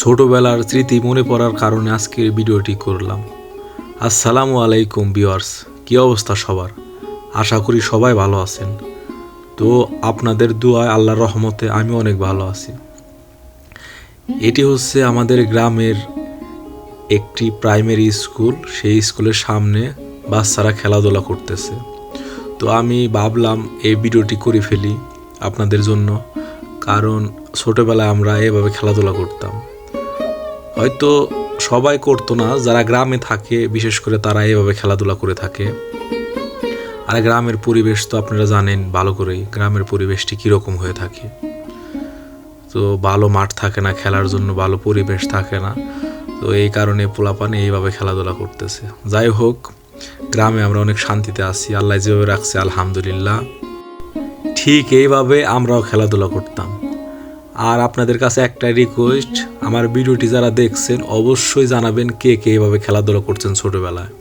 ছোটবেলার স্মৃতি মনে পড়ার কারণে আজকের ভিডিওটি করলাম। আসসালামু আলাইকুম বিওয়ার্স কি অবস্থা সবার? আশা করি সবাই ভালো আছেন। তো আপনাদের দোয়ায় আল্লাহর রহমতে আমি অনেক ভালো আছি। এটি হচ্ছে আমাদের গ্রামের একটি প্রাইমারি স্কুল সেই স্কুলের সামনে বাচ্চারা খেলাধুলা করতেছে। তো আমি ভাবলাম এই ভিডিওটি করে ফেলি আপনাদের জন্য। কারণ ছোটোবেলায় আমরা এভাবে খেলাধুলা করতাম। হয়তো সবাই করতো না, যারা গ্রামে থাকে, বিশেষ করে তারা এভাবে খেলাধুলা করে থাকে। আর গ্রামের পরিবেশ তো আপনারা জানেন, ভালো করেই। গ্রামের পরিবেশটি কীরকম হয়ে থাকে? তো ভালো মাঠ থাকে না, খেলার জন্য ভালো পরিবেশ থাকে না। তো এই কারণে পোলাপানে এইভাবে খেলাধুলা করতেছে। যাই হোক, গ্রামে আমরা অনেক শান্তিতে আছি। আল্লাহ যেভাবে রাখছে, আলহামদুলিল্লাহ। ঠিক এইভাবে আমরাও খেলাধুলা করতাম। আর আপনাদের কাছে একটা রিকোয়েস্ট আমার ভিডিওটি যারা দেখছেন, অবশ্যই জানাবেন কে কে এইভাবে খেলাধুলা করছেন ছোটোবেলায়।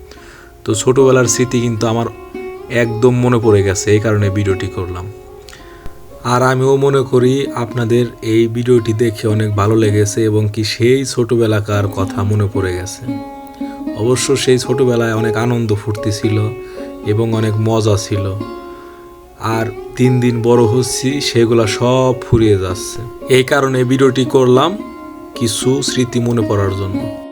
তো ছোটোবেলার স্মৃতি কিন্তু আমার একদম মনে পড়ে গেছে, এই কারণে ভিডিওটি করলাম। আর আমিও মনে করি আপনাদের এই ভিডিওটি দেখে অনেক ভালো লেগেছে এবং কি সেই ছোটোবেলাকার কথা মনে পড়ে গেছে। অবশ্য সেই ছোটোবেলায় অনেক আনন্দ ফুর্তি ছিল এবং অনেক মজা ছিল। আর দিন দিন বড় হচ্ছি, সেগুলা সব ফুরিয়ে যাচ্ছে। এই কারণে ভিডিওটি করলাম কিছু স্মৃতি মনে পড়ার জন্য।